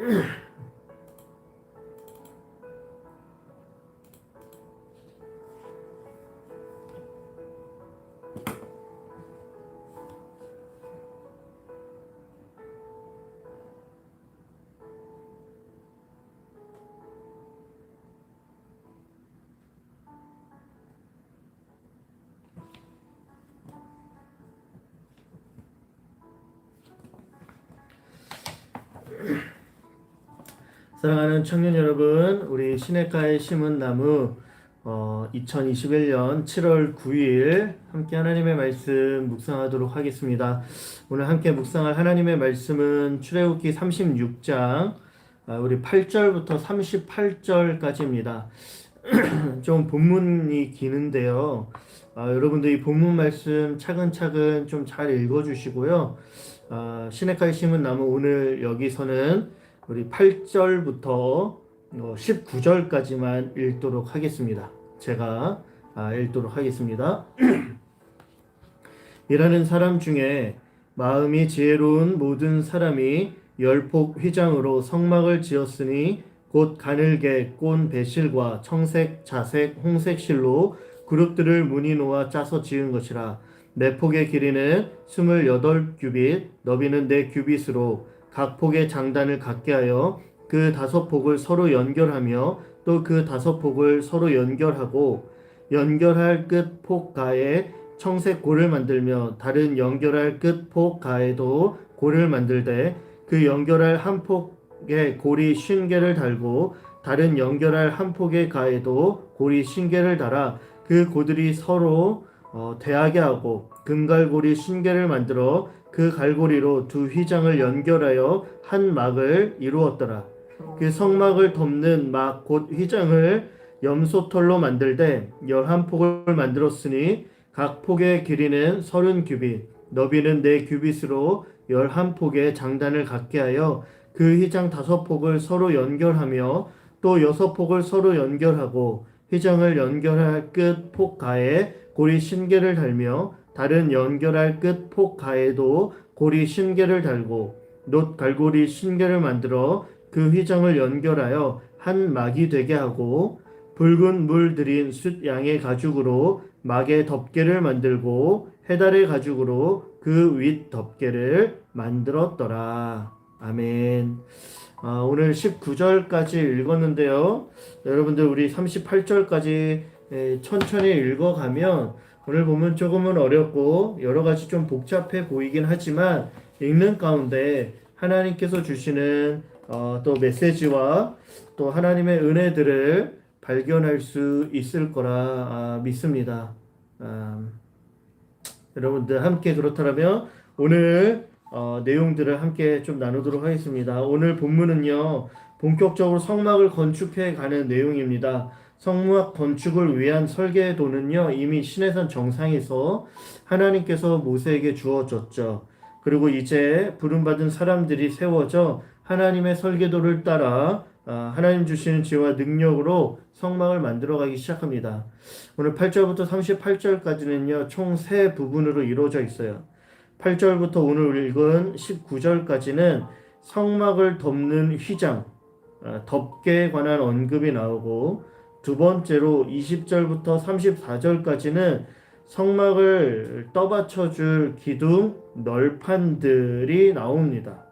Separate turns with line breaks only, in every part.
Yeah. 사랑하는 청년 여러분, 우리 시내가에 심은 나무 어, 2021년 7월 9일 함께 하나님의 말씀 묵상하도록 하겠습니다. 오늘 함께 묵상할 하나님의 말씀은 출애굽기 36장 아, 우리 8절부터 38절까지입니다. 좀 본문이 기는데요. 아, 여러분들 이 본문 말씀 차근차근 좀 잘 읽어주시고요. 아, 시내가에 심은 나무 오늘 여기서는 우리 8절부터 어, 19절까지만 읽도록 하겠습니다. 제가 아, 읽도록 하겠습니다. 일하는 사람 중에 마음이 지혜로운 모든 사람이 열폭 휘장으로 성막을 지었으니 곧 가늘게 꼰 배실과 청색, 자색, 홍색 실로 그룹들을 무늬 놓아 짜서 지은 것이라 매 폭의 길이는 28규빗, 너비는 4규빗으로 각 폭의 장단을 갖게 하여 그 다섯 폭을 서로 연결하며 또 그 다섯 폭을 서로 연결하고 연결할 끝 폭 가에 청색 골을 만들며 다른 연결할 끝 폭 가에도 골을 만들되 그 연결할 한 폭에 골이 쉰 개를 달고 다른 연결할 한 폭의 가에도 골이 쉰 개를 달아 그 고들이 서로 어, 대하게 하고 금갈고리 쉰 개를 만들어 그 갈고리로 두 휘장을 연결하여 한 막을 이루었더라. 그 성막을 덮는 막 곧 휘장을 염소털로 만들되 열한 폭을 만들었으니 각 폭의 길이는 서른 규빗, 너비는 네 규빗으로 열한 폭의 장단을 갖게 하여 그 휘장 다섯 폭을 서로 연결하며 또 여섯 폭을 서로 연결하고 휘장을 연결할 끝 폭 가에 고리 신개를 달며 다른 연결할 끝 폭 가에도 고리 신개를 달고 놋 갈고리 신개를 만들어 그 휘장을 연결하여 한 막이 되게 하고 붉은 물 들인 숫 양의 가죽으로 막의 덮개를 만들고 해달의 가죽으로 그 윗 덮개를 만들었더라. 아멘. 아, 오늘 19절까지 읽었는데요. 여러분들 우리 38절까지 천천히 읽어가면 오늘 보면 조금은 어렵고 여러 가지 좀 복잡해 보이긴 하지만 읽는 가운데 하나님께서 주시는 어, 또 메시지와 또 하나님의 은혜들을 발견할 수 있을 거라 아, 믿습니다. 아, 여러분들 함께 그렇다면 오늘 어, 내용들을 함께 좀 나누도록 하겠습니다. 오늘 본문은요 본격적으로 성막을 건축해 가는 내용입니다. 성막 건축을 위한 설계도는요 이미 신해산 정상에서 하나님께서 모세에게 주어졌죠. 그리고 이제 부름받은 사람들이 세워져 하나님의 설계도를 따라 아, 하나님 주시는 지혜와 능력으로 성막을 만들어가기 시작합니다. 오늘 8절부터 38절까지는요 총 세 부분으로 이루어져 있어요. 8절부터 오늘 읽은 19절까지는 성막을 덮는 휘장, 아, 덮개에 관한 언급이 나오고 두 번째로 20절부터 34절까지는 성막을 떠받쳐줄 기둥, 널판들이 나옵니다.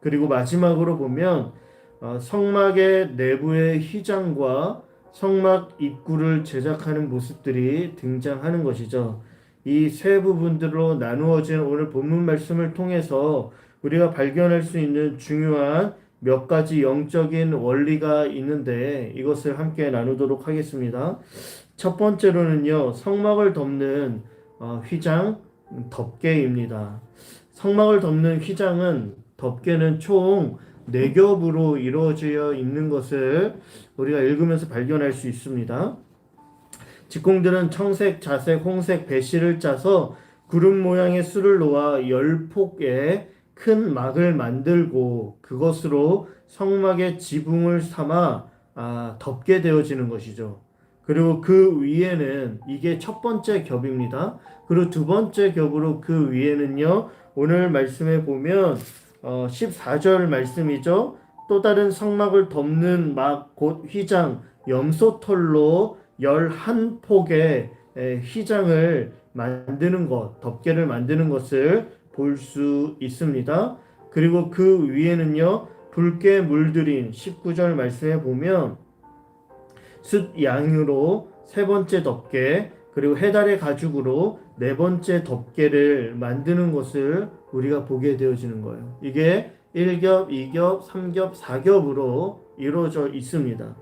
그리고 마지막으로 보면 어, 성막의 내부의 휘장과 성막 입구를 제작하는 모습들이 등장하는 것이죠. 이 세 부분들로 나누어진 오늘 본문 말씀을 통해서 우리가 발견할 수 있는 중요한 몇 가지 영적인 원리가 있는데 이것을 함께 나누도록 하겠습니다. 첫 번째로는요, 성막을 덮는 어, 휘장 덮개입니다. 성막을 덮는 휘장은 덮개는 총 4겹으로 이루어져 있는 것을 우리가 읽으면서 발견할 수 있습니다. 직공들은 청색, 자색, 홍색 배실을 짜서 구름 모양의 수를 놓아 열 폭의 큰 막을 만들고 그것으로 성막의 지붕을 삼아 아, 덮게 되어지는 것이죠. 그리고 그 위에는 이게 첫 번째 겹입니다. 그리고 두 번째 겹으로 그 위에는요. 오늘 말씀에 보면 어, 14절 말씀이죠. 또 다른 성막을 덮는 막 곧 휘장 염소털로 열한 폭의 휘장을 만드는 것, 덮개를 만드는 것을 볼 수 있습니다. 그리고 그 위에는요, 붉게 물들인 19절 말씀에 보면 숫 양으로 세 번째 덮개, 그리고 해달의 가죽으로 네 번째 덮개를 만드는 것을 우리가 보게 되어지는 거예요. 이게 1겹, 2겹, 3겹, 4겹으로 이루어져 있습니다.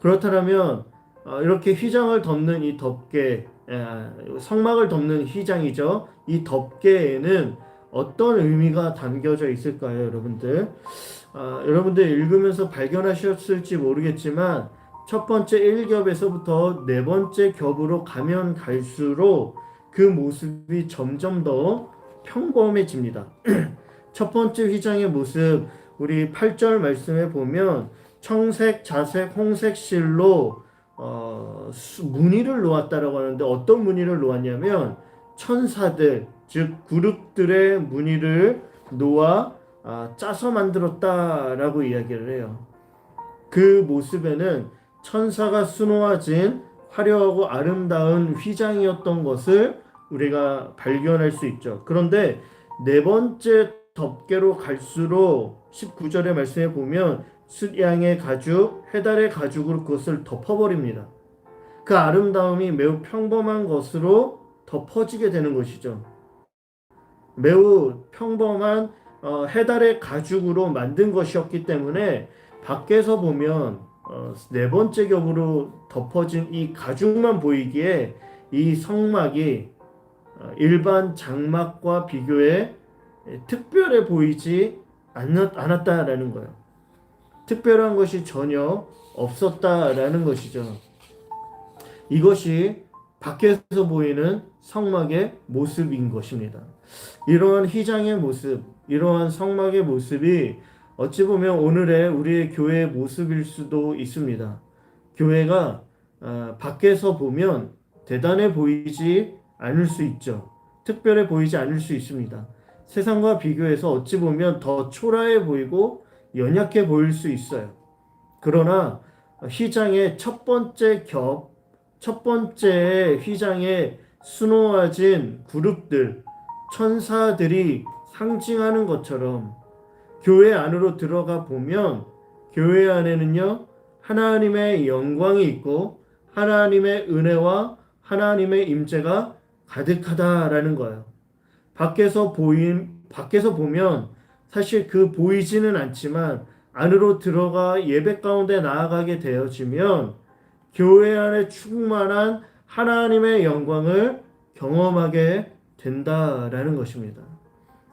그렇다면 어, 이렇게 휘장을 덮는 이 덮개, 에, 성막을 덮는 휘장이죠. 이 덮개에는 어떤 의미가 담겨져 있을까요, 여러분들? 아, 여러분들 읽으면서 발견하셨을지 모르겠지만 첫 번째 1겹에서부터 네 번째 겹으로 가면 갈수록 그 모습이 점점 더 평범해집니다. 첫 번째 휘장의 모습 우리 8절 말씀에 보면 청색, 자색, 홍색 실로 어, 수- 무늬를 놓았다라고 하는데 어떤 무늬를 놓았냐면 천사들 즉 그룹들의 무늬를 놓아 아, 짜서 만들었다라고 이야기를 해요. 그 모습에는 천사가 수놓아진 화려하고 아름다운 휘장이었던 것을 우리가 발견할 수 있죠. 그런데 네 번째 덮개로 갈수록 19절의 말씀에 보면 숫양의 가죽, 해달의 가죽으로 그것을 덮어버립니다. 그 아름다움이 매우 평범한 것으로 덮어지게 되는 것이죠. 매우 평범한 어, 해달의 가죽으로 만든 것이었기 때문에 밖에서 보면 어, 네 번째 겹으로 덮어진 이 가죽만 보이기에 이 성막이 어, 일반 장막과 비교해 특별해 보이지 않았, 않았다라는 거예요. 특별한 것이 전혀 없었다라는 것이죠. 이것이 밖에서 보이는 성막의 모습인 것입니다. 이러한 휘장의 모습, 이러한 성막의 모습이 어찌 보면 오늘의 우리의 교회의 모습일 수도 있습니다. 교회가 아, 밖에서 보면 대단해 보이지 않을 수 있죠. 특별해 보이지 않을 수 있습니다. 세상과 비교해서 어찌 보면 더 초라해 보이고 연약해 보일 수 있어요. 그러나 휘장의 첫 번째 겹, 첫 번째 휘장에 수놓아진 그룹들, 천사들이 상징하는 것처럼 교회 안으로 들어가 보면 교회 안에는요 하나님의 영광이 있고 하나님의 은혜와 하나님의 임재가 가득하다라는 거예요. 밖에서 보임 밖에서 보면 사실 그 보이지는 않지만 안으로 들어가 예배 가운데 나아가게 되어지면 교회 안에 충만한 하나님의 영광을 경험하게 된다라는 것입니다.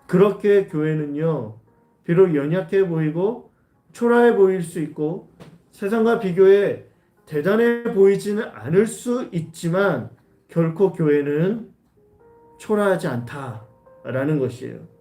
그렇게 교회는요, 비록 연약해 보이고 초라해 보일 수 있고 세상과 비교해 대단해 보이지는 않을 수 있지만 결코 교회는 초라하지 않다라는 것이에요.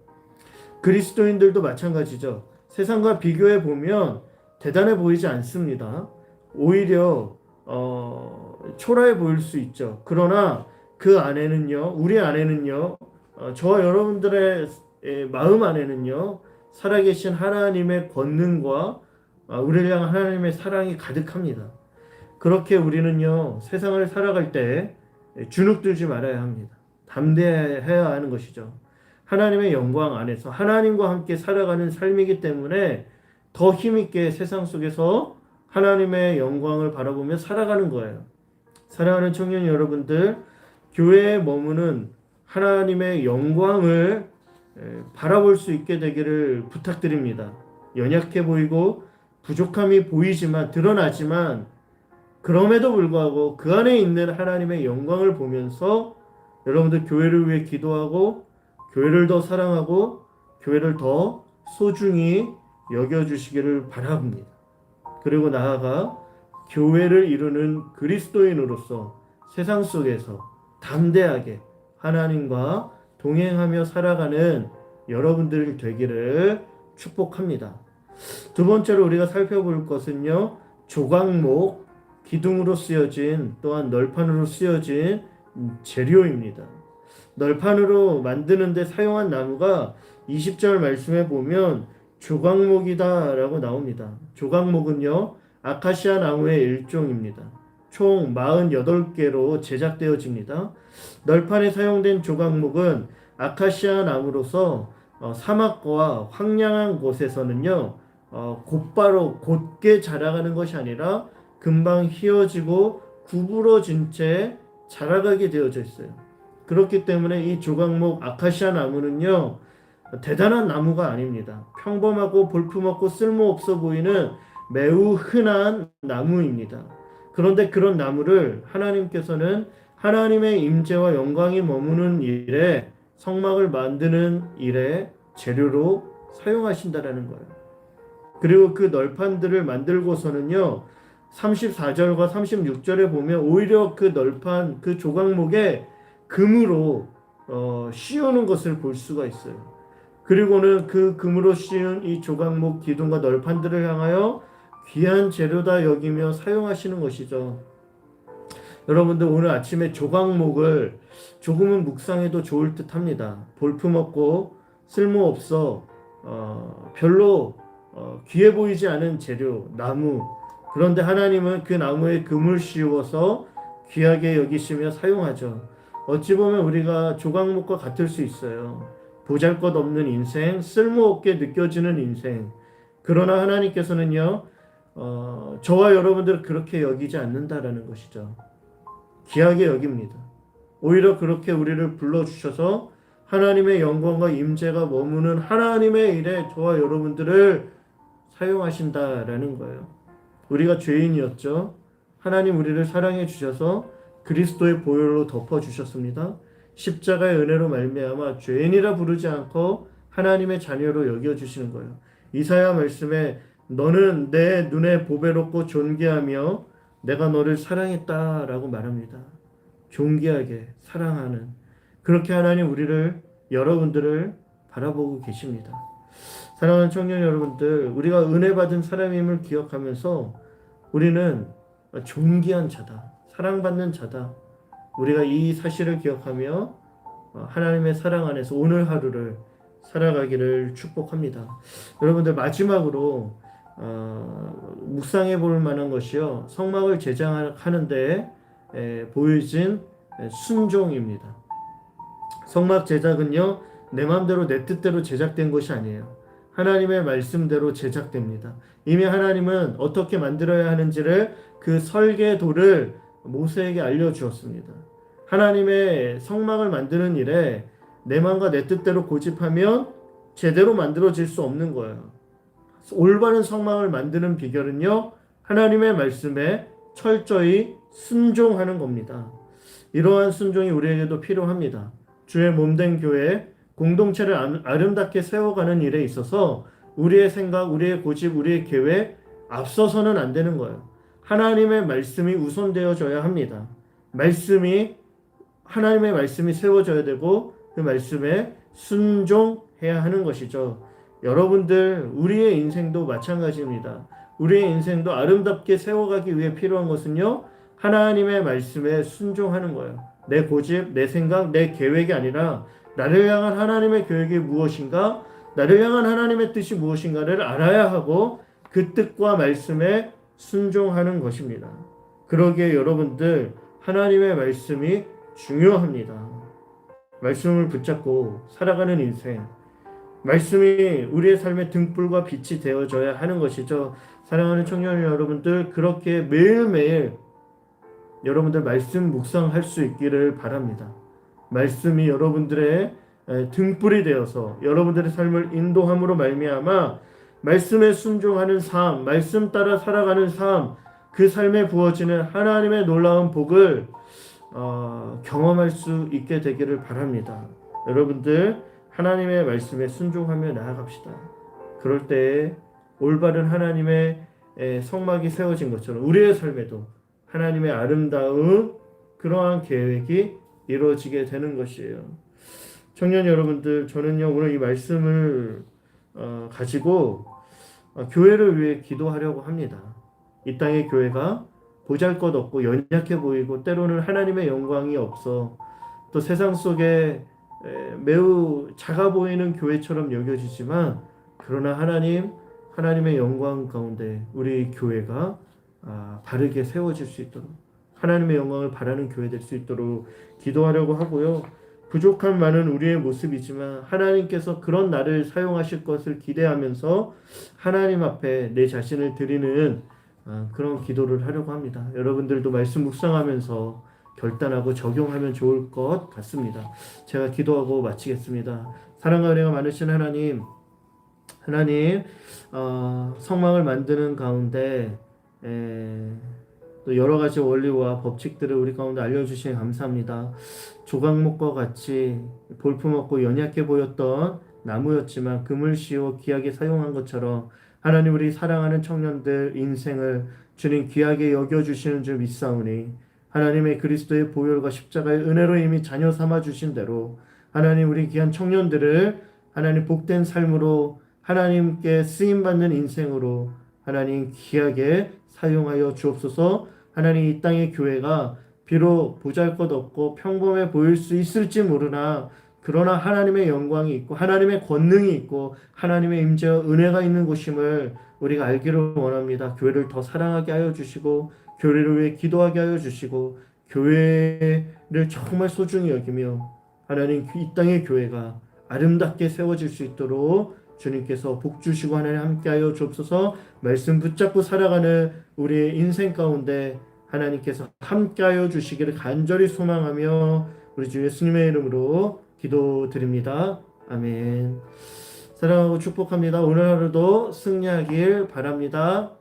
그리스도인들도 마찬가지죠. 세상과 비교해 보면 대단해 보이지 않습니다. 오히려 어, 초라해 보일 수 있죠. 그러나 그 안에는요, 우리 안에는요, 어, 저와 여러분들의 에, 마음 안에는요, 살아계신 하나님의 권능과 어, 우리를 향한 하나님의 사랑이 가득합니다. 그렇게 우리는요, 세상을 살아갈 때 주눅들지 말아야 합니다. 담대해야 하는 것이죠. 하나님의 영광 안에서 하나님과 함께 살아가는 삶이기 때문에 더 힘있게 세상 속에서 하나님의 영광을 바라보며 살아가는 거예요. 사랑하는 청년 여러분들, 교회에 머무는 하나님의 영광을 에, 바라볼 수 있게 되기를 부탁드립니다. 연약해 보이고 부족함이 보이지만 드러나지만 그럼에도 불구하고 그 안에 있는 하나님의 영광을 보면서 여러분들 교회를 위해 기도하고 교회를 더 사랑하고 교회를 더 소중히 여겨주시기를 바랍니다. 그리고 나아가 교회를 이루는 그리스도인으로서 세상 속에서 담대하게 하나님과 동행하며 살아가는 여러분들 되기를 축복합니다. 두 번째로 우리가 살펴볼 것은요, 조각목, 기둥으로 쓰여진 또한 널판으로 쓰여진 재료입니다. 널판으로 만드는데 사용한 나무가 20절 말씀에 보면 조각목이다라고 나옵니다. 조각목은요, 아카시아 나무의 일종입니다. 총 48개로 제작되어집니다. 널판에 사용된 조각목은 아카시아 나무로서 어, 사막과 황량한 곳에서는요, 어, 곧바로 곧게 자라가는 것이 아니라 금방 휘어지고 구부러진 채 자라가게 되어져 있어요. 그렇기 때문에 이 조각목 아카시아 나무는요, 대단한 나무가 아닙니다. 평범하고 볼품없고 쓸모없어 보이는 매우 흔한 나무입니다. 그런데 그런 나무를 하나님께서는 하나님의 임재와 영광이 머무는 일에 성막을 만드는 일에 재료로 사용하신다라는 거예요. 그리고 그 널판들을 만들고서는요. 34절과 36절에 보면 오히려 그 널판 그 조각목에 금으로 어, 씌우는 것을 볼 수가 있어요. 그리고는 그 금으로 씌운 이 조각목 기둥과 널판들을 향하여 귀한 재료다 여기며 사용하시는 것이죠. 여러분들 오늘 아침에 조각목을 조금은 묵상해도 좋을 듯 합니다. 볼품없고 쓸모없어 어, 별로 어, 귀해 보이지 않은 재료 나무 그런데 하나님은 그 나무에 금을 씌워서 귀하게 여기시며 사용하죠. 어찌 보면 우리가 조각목과 같을 수 있어요. 보잘 것 없는 인생, 쓸모없게 느껴지는 인생. 그러나 하나님께서는요, 어, 저와 여러분들을 그렇게 여기지 않는다라는 것이죠. 귀하게 여깁니다. 오히려 그렇게 우리를 불러주셔서 하나님의 영광과 임재가 머무는 하나님의 일에 저와 여러분들을 사용하신다라는 거예요. 우리가 죄인이었죠. 하나님 우리를 사랑해 주셔서 그리스도의 보혈로 덮어 주셨습니다. 십자가의 은혜로 말미암아 죄인이라 부르지 않고 하나님의 자녀로 여겨 주시는 거예요. 이사야 말씀에 너는 내 눈에 보배롭고 존귀하며 내가 너를 사랑했다라고 말합니다. 존귀하게 사랑하는 그렇게 하나님 우리를 여러분들을 바라보고 계십니다. 사랑하는 청년 여러분들, 우리가 은혜 받은 사람임을 기억하면서 우리는 존귀한 자다. 사랑받는 자다. 우리가 이 사실을 기억하며 하나님의 사랑 안에서 오늘 하루를 살아가기를 축복합니다. 여러분들 마지막으로 어, 묵상해 볼 만한 것이요. 성막을 제작하는데 에, 보여진 순종입니다. 성막 제작은요, 내 마음대로 내 뜻대로 제작된 것이 아니에요. 하나님의 말씀대로 제작됩니다. 이미 하나님은 어떻게 만들어야 하는지를 그 설계도를 모세에게 알려주었습니다. 하나님의 성막을 만드는 일에 내 마음과 내 뜻대로 고집하면 제대로 만들어질 수 없는 거예요. 올바른 성막을 만드는 비결은요, 하나님의 말씀에 철저히 순종하는 겁니다. 이러한 순종이 우리에게도 필요합니다. 주의 몸된 교회, 공동체를 아름답게 세워가는 일에 있어서 우리의 생각, 우리의 고집, 우리의 계획 앞서서는 안 되는 거예요. 하나님의 말씀이 우선되어져야 합니다. 말씀이 하나님의 말씀이 세워져야 되고 그 말씀에 순종해야 하는 것이죠. 여러분들 우리의 인생도 마찬가지입니다. 우리의 인생도 아름답게 세워가기 위해 필요한 것은요. 하나님의 말씀에 순종하는 거예요. 내 고집, 내 생각, 내 계획이 아니라 나를 향한 하나님의 계획이 무엇인가? 나를 향한 하나님의 뜻이 무엇인가를 알아야 하고 그 뜻과 말씀에 순종하는 것입니다. 그러기에 여러분들 하나님의 말씀이 중요합니다. 말씀을 붙잡고 살아가는 인생. 말씀이 우리의 삶의 등불과 빛이 되어져야 하는 것이죠. 사랑하는 청년 여러분들, 그렇게 매일매일 여러분들 말씀 묵상할 수 있기를 바랍니다. 말씀이 여러분들의 등불이 되어서 여러분들의 삶을 인도함으로 말미암아 말씀에 순종하는 삶, 말씀 따라 살아가는 삶, 그 삶에 부어지는 하나님의 놀라운 복을 어, 경험할 수 있게 되기를 바랍니다. 여러분들 하나님의 말씀에 순종하며 나아갑시다. 그럴 때 올바른 하나님의 성막이 세워진 것처럼 우리의 삶에도 하나님의 아름다운 그러한 계획이 이루어지게 되는 것이에요. 청년 여러분들, 저는요 오늘 이 말씀을 어, 가지고 어, 교회를 위해 기도하려고 합니다. 이 땅의 교회가 보잘 것 없고 연약해 보이고 때로는 하나님의 영광이 없어 또 세상 속에 매우 작아 보이는 교회처럼 여겨지지만 그러나 하나님 하나님의 영광 가운데 우리 교회가 아, 바르게 세워질 수 있도록 하나님의 영광을 바라는 교회 될 수 있도록 기도하려고 하고요. 부족한 많은 우리의 모습이지만 하나님께서 그런 나를 사용하실 것을 기대하면서 하나님 앞에 내 자신을 드리는 아, 그런 기도를 하려고 합니다. 여러분들도 말씀 묵상하면서 결단하고 적용하면 좋을 것 같습니다. 제가 기도하고 마치겠습니다. 사랑과 은혜가 많으신 하나님, 하나님 어, 성막을 만드는 가운데 에, 또 여러 가지 원리와 법칙들을 우리 가운데 알려주시니 감사합니다. 조각목과 같이 볼품없고 연약해 보였던 나무였지만 금을 씌워 귀하게 사용한 것처럼 하나님 우리 사랑하는 청년들 인생을 주님 귀하게 여겨주시는 줄 믿사오니 하나님의 그리스도의 보혈과 십자가의 은혜로 이미 자녀 삼아 주신 대로 하나님 우리 귀한 청년들을 하나님 복된 삶으로 하나님께 쓰임 받는 인생으로 하나님 귀하게 사용하여 주옵소서. 하나님 이 땅의 교회가 비록 보잘 것 없고 평범해 보일 수 있을지 모르나 그러나 하나님의 영광이 있고 하나님의 권능이 있고 하나님의 임재와 은혜가 있는 곳임을 우리가 알기를 원합니다. 교회를 더 사랑하게 하여 주시고 교회를 위해 기도하게 하여 주시고 교회를 정말 소중히 여기며 하나님 이 땅의 교회가 아름답게 세워질 수 있도록 주님께서 복 주시고 하나님 함께하여 주옵소서 말씀 붙잡고 살아가는 우리의 인생 가운데 하나님께서 함께하여 주시기를 간절히 소망하며 우리 주 예수님의 이름으로 기도드립니다. 아멘. 사랑하고 축복합니다. 오늘 하루도 승리하길 바랍니다.